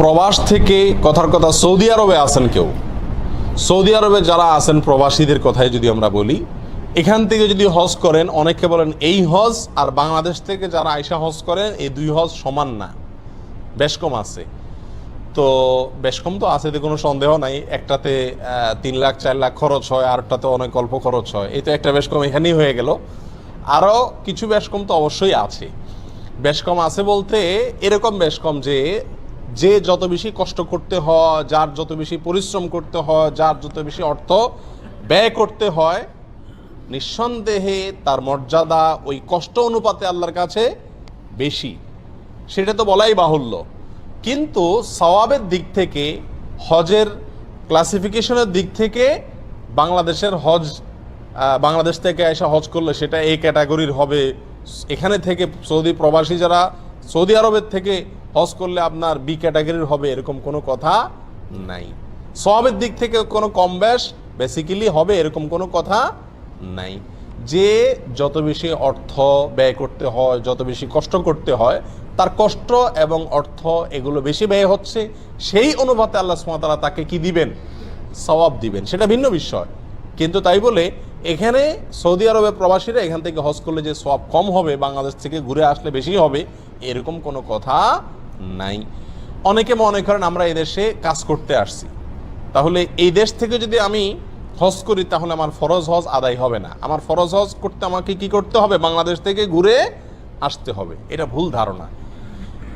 প্রবাস থেকে, কথার কথা সৌদি আরবে আছেন কেউ? সৌদি আরবে যারা আছেন প্রবাসীদের কথাই যদি আমরা বলি, এখান থেকে যদি হজ করেন, অনেকে বলেন এই হজ আর বাংলাদেশ থেকে যারা আয়সা হজ করেন, এই দুই হজ সমান না। বেশ কম আছে। তো বেশ কম তো আছে কোনো সন্দেহ নাই। একটাতে তিন লাখ, চার লাখ খরচ হয় আরটাতে অনেক অল্প খরচ হয়। এই তো একটা বেশ কম এখানেই হয়ে গেল। আরও কিছু বেশ কম তো অবশ্যই আছে। বেশ কম আছে বলতে এরকম বেশ কম যে যে যত বেশি কষ্ট করতে হয়, যার যত বেশি পরিশ্রম করতে হয়, যার যত বেশি অর্থ ব্যয় করতে হয়, নিঃসন্দেহে তার মর্যাদা ওই কষ্ট অনুপাতে আল্লাহর কাছে বেশি। সেটা তো বলাই বাহুল্য। কিন্তু সওয়াবের দিক থেকে, হজের ক্লাসিফিকেশনের দিক থেকে, বাংলাদেশের হজ বাংলাদেশ থেকে এসে হজ করলে সেটা এই ক্যাটাগরির হবে। এখানে থেকে সৌদি প্রবাসী যারা সৌদি আরবের থেকে হজ করলে আপনার বি ক্যাটাগরির হবে এরকম কোনো কথা নাই। সওয়াবের দিক থেকে কোনো কম বেশ বেসিক্যালি হবে এরকম কোনো কথা নাই। যে যত বেশি অর্থ ব্যয় করতে হয়, যত বেশি কষ্ট করতে হয়, তার কষ্ট এবং অর্থ এগুলো বেশি ব্যয় হচ্ছে, সেই অনুপাতে আল্লাহ সুমাতারা তাকে কি দিবেন? সওয়াব দিবেন। সেটা ভিন্ন বিষয়। কিন্তু তাই বলে এখানে সৌদি আরবের প্রবাসীরা এখান থেকে হজ করলে যে সব কম হবে, বাংলাদেশ থেকে ঘুরে আসলে বেশি হবে, এরকম কোনো কথা নাই। অনেকে মনে করেন আমরা এদেশে কাজ করতে আসছি। তাহলে এই দেশ থেকে যদি আমি হজ করি, তাহলে আমার ফরজ হজ আদায় হবে না। আমার ফরজ হজ করতে আমাকে কি করতে হবে? বাংলাদেশ থেকে ঘুরে আসতে হবে। এটা ভুল ধারণা।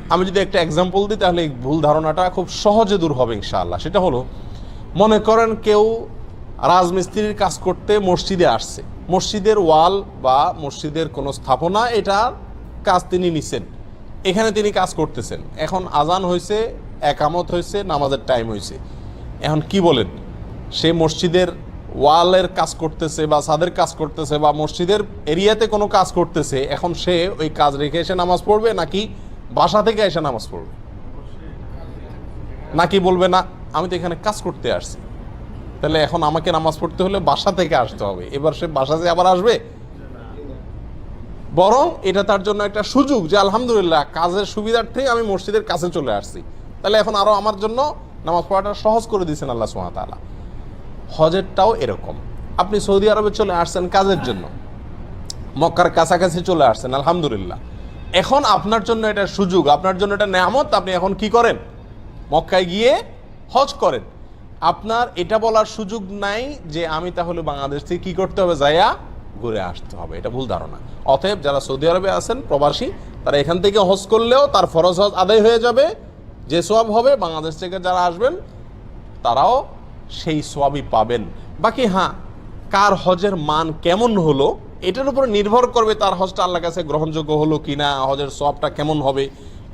আমি যদি একটা এক্সাম্পল দিই, তাহলে এই ভুল ধারণাটা খুব সহজে দূর হবে ইনশাআল্লাহ। সেটা হলো, মনে করেন কেউ রাজমিস্ত্রির কাজ করতে মসজিদে আসছে। মসজিদের ওয়াল বা মসজিদের কোনো স্থাপনা এটার কাজ তিনি নিছেন। এখানে তিনি কাজ করতেছেন। এখন আজান হয়েছে, একামত হয়েছে, নামাজের টাইম হয়েছে। এখন কি বলেন? সে মসজিদের ওয়ালের কাজ করতেছে বা ছাদের কাজ করতেছে বা মসজিদের এরিয়াতে কোনো কাজ করতেছে, এখন সে ওই কাজ রেখে এসে নামাজ পড়বে নাকি বাসা থেকে এসে নামাজ পড়বে? নাকি বলবে, না, আমি তো এখানে কাজ করতে আসছি। তাহলে এখন আমাকে নামাজ পড়তে হলে বাসা থেকে আসতে হবে। এবার সে বাসা থেকে আবার আসবে? বরং এটা তার জন্য একটা সুযোগ যে আলহামদুলিল্লাহ কাজের সুবিধার্থে আমি মসজিদের কাছে চলে আসছি। তাহলে এখন আরও আমার জন্য নামাজ পড়াটা সহজ করে দিয়েছেন আল্লাহ সুমাতালা হজেরটাও এরকম। আপনি সৌদি আরবে চলে আসছেন কাজের জন্য। মক্কার কাছাকাছি চলে আসছেন, আলহামদুলিল্লাহ। এখন আপনার জন্য এটা সুযোগ, আপনার জন্য এটা নেয়ামত, আপনি এখন কি করেন? মক্কায় গিয়ে হজ করেন। আপনার এটা বলার সুযোগ নাই যে আমি তাহলে বাংলাদেশ থেকে কি করতে হবে যাইয়া ঘুরে আসতে হবে, এটা ভুল ধারণা। অতএব যারা সৌদি আরবে আছেন, প্রবাসী, তারা এখান থেকে হজ করলেও তার ফরজ হজ আদায় হয়ে যাবে, যে সব হবে বাংলাদেশ থেকে যারা আসবেন, তারাও সেই সোয়াবই পাবেন। বাকি হ্যাঁ কার হজের মান কেমন হলো, এটার উপর নির্ভর করবে তার হজটা আল্লাহ কাছে গ্রহণযোগ্য হলো কি না হজের সবটা কেমন হবে।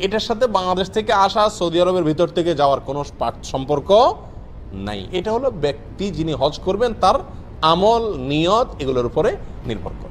এটার সাথে বাংলাদেশ থেকে আসা সৌদি আরবের ভিতর থেকে যাওয়ার কোনো সম্পর্ক নাই। এটা হলো ব্যক্তি যিনি হজ করবেন তার আমল নিয়ত এগুলোর উপরে নির্ভর করে।